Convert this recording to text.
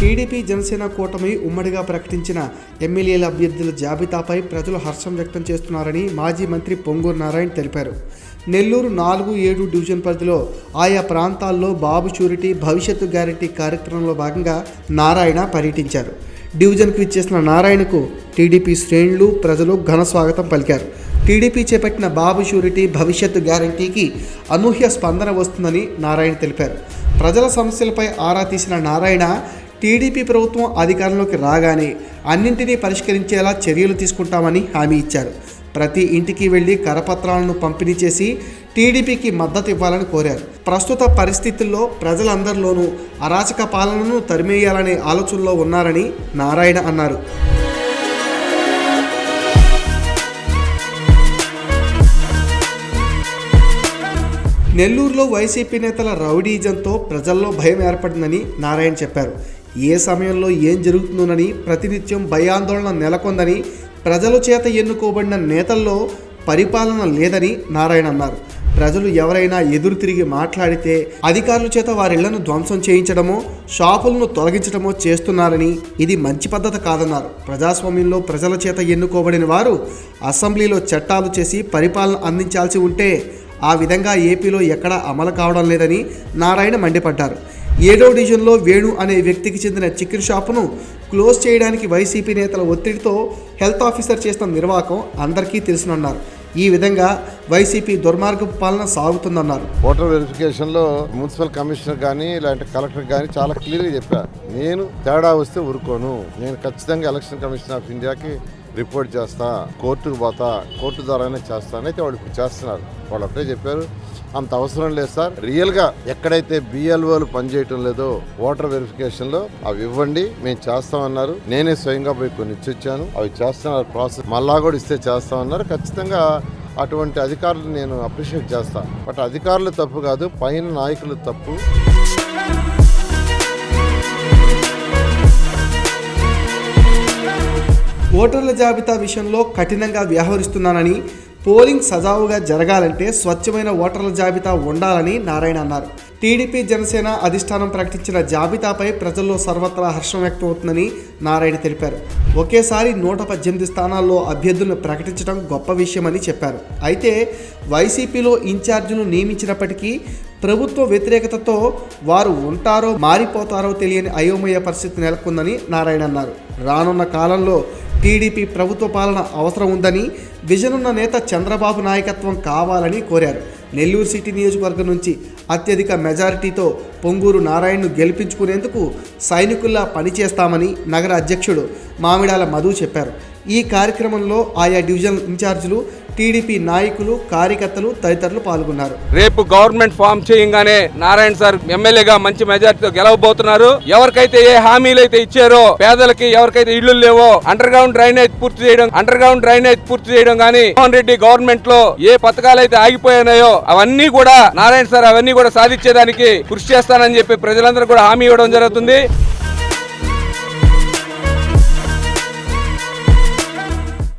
TDP Janasena కూటమి ఉమ్మడిగా ప్రకటించిన ఎమ్మెల్యేల అభ్యర్థుల జాబితాపై ప్రజలు హర్షం వ్యక్తం చేస్తున్నారని మాజీ మంత్రి పొంగూరు నారాయణ తెలిపారు. నెల్లూరు నాలుగు ఏడు డివిజన్ పరిధిలో ఆయా ప్రాంతాల్లో బాబు షూరిటీ భవిష్యత్తు గ్యారంటీ కార్యక్రమంలో భాగంగా నారాయణ పర్యటించారు. డివిజన్కు ఇచ్చేసిన నారాయణకు టీడీపీ శ్రేణులు ప్రజలు ఘన స్వాగతం పలికారు. టీడీపీ చేపట్టిన బాబు షూరిటీ భవిష్యత్తు గ్యారంటీకి అనూహ్య స్పందన వస్తుందని నారాయణ తెలిపారు. ప్రజల సమస్యలపై ఆరా తీసిన నారాయణ టీడీపీ ప్రభుత్వం అధికారంలోకి రాగానే అన్నింటినీ పరిష్కరించేలా చర్యలు తీసుకుంటామని హామీ ఇచ్చారు. ప్రతి ఇంటికి వెళ్ళి కరపత్రాలను పంపిణీ చేసి టీడీపీకి మద్దతు ఇవ్వాలని కోరారు. ప్రస్తుత పరిస్థితుల్లో ప్రజలందరిలోనూ అరాచక పాలనను తరిమేయాలనే ఆలోచనలో ఉన్నారని నారాయణ అన్నారు. నెల్లూరులో వైసీపీ నేతల రౌడీజంతో ప్రజల్లో భయం ఏర్పడిందని నారాయణ చెప్పారు. ఏ సమయంలో ఏం జరుగుతుందోనని ప్రతినిత్యం భయాందోళన నెలకొందని ప్రజల చేత ఎన్నుకోబడిన నేతల్లో పరిపాలన లేదని నారాయణ అన్నారు. ప్రజలు ఎవరైనా ఎదురు తిరిగి మాట్లాడితే అధికారుల చేత వారిళ్ళను ధ్వంసం చేయించడమో షాపులను తొలగించడమో చేస్తున్నారని ఇది మంచి పద్ధతి కాదన్నారు. ప్రజాస్వామ్యంలో ప్రజల చేత ఎన్నుకోబడిన వారు అసెంబ్లీలో చట్టాలు చేసి పరిపాలన అందించాల్సి ఉంటే ఆ విధంగా ఏపీలో ఎక్కడా అమలు కావడం లేదని నారాయణ మండిపడ్డారు. ఏడో డివిజన్లో వేణు అనే వ్యక్తికి చెందిన చికెన్ షాపును క్లోజ్ చేయడానికి వైసీపీ నేతల ఒత్తిడితో హెల్త్ ఆఫీసర్ చేసిన నిర్వాహకం అందరికీ తెలుసునన్నారు. ఈ విధంగా వైసీపీ దుర్మార్గపు పాలన సాగుతుందన్నారు. ఓటర్ వెరిఫికేషన్లో మున్సిపల్ కమిషనర్ కానీ ఇలాంటి కలెక్టర్ కానీ చాలా క్లియర్గా చెప్పారు. నేను తేడా వస్తే ఊరుకోను. నేను ఖచ్చితంగా ఎలక్షన్ కమిషన్ ఆఫ్ ఇండియాకి రిపోర్ట్ చేస్తా కోర్టుకు పోతా కోర్టు ద్వారానే చేస్తాను అయితే వాళ్ళు ఇప్పుడు చేస్తున్నారు. వాళ్ళు అప్పుడే చెప్పారు అంత అవసరం లేదు సార్. రియల్గా ఎక్కడైతే బిఎల్ఓలు పనిచేయటం లేదో ఓటర్ వెరిఫికేషన్లో అవి ఇవ్వండి మేము చేస్తామన్నారు. నేనే స్వయంగా పోయి కొన్ని ఇచ్చొచ్చాను. అవి చేస్తున్నారు ప్రాసెస్. మళ్ళా కూడా ఇస్తే చేస్తామన్నారు. ఖచ్చితంగా అటువంటి అధికారులు నేను అప్రిషియేట్ చేస్తాను బట్ అధికారులు తప్పు కాదు పైన నాయకులు తప్పు. ఓటర్ల జాబితా విషయంలో కఠినంగా వ్యవహరిస్తున్నానని పోలింగ్ సజావుగా జరగాలంటే స్వచ్ఛమైన ఓటర్ల జాబితా ఉండాలని నారాయణ అన్నారు. టీడీపీ జనసేన అధిష్టానం ప్రకటించిన జాబితాపై ప్రజల్లో సర్వత్రా హర్షం వ్యక్తమవుతుందని నారాయణ తెలిపారు. ఒకేసారి నూట పద్దెనిమిది స్థానాల్లో అభ్యర్థులను ప్రకటించడం గొప్ప విషయమని చెప్పారు. అయితే వైసీపీలో ఇన్ఛార్జీలు నియమించినప్పటికీ ప్రభుత్వ వ్యతిరేకతతో వారు ఉంటారో మారిపోతారో తెలియని అయోమయ పరిస్థితి నెలకొందని నారాయణ అన్నారు. రానున్న కాలంలో టీడీపీ ప్రభుత్వ పాలన అవసరం ఉందని విజన్ ఉన్న నేత చంద్రబాబు నాయకత్వం కావాలని కోరారు. నెల్లూరు సిటీ నియోజకవర్గం నుంచి అత్యధిక మెజారిటీతో పొంగూరు నారాయణను గెలిపించుకునేందుకు సైనికుల్లా పనిచేస్తామని నగర అధ్యక్షుడు మామిడాల మధు చెప్పారు. ఈ కార్యక్రమంలో ఆయా డివిజన్ ఇన్ఛార్జీలు టీడీపీ నాయకులు కార్యకర్తలు తదితరులు పాల్గొన్నారు. రేపు గవర్నమెంట్ ఫామ్ చేయంగానే నారాయణ సార్ ఎమ్మెల్యేగా మంచి మెజార్టీతో గెలవబోతున్నారు. ఎవరికైతే ఏ హామీలు అయితే ఇచ్చారో పేదలకి ఎవరికైతే ఇళ్ళు లేవో అండర్ గ్రౌండ్ డ్రైనేజ్ పూర్తి చేయడం అండర్ గ్రౌండ్ డ్రైనేజ్ పూర్తి చేయడం గానీ జగన్మోహన్ రెడ్డి గవర్నమెంట్లో ఏ పథకాలు అయితే ఆగిపోయినాయో అవన్నీ కూడా నారాయణ సార్ అవన్నీ కూడా సాధించేదానికి కృషి చేస్తానని చెప్పి ప్రజలందరూ కూడా హామీ ఇవ్వడం జరుగుతుంది.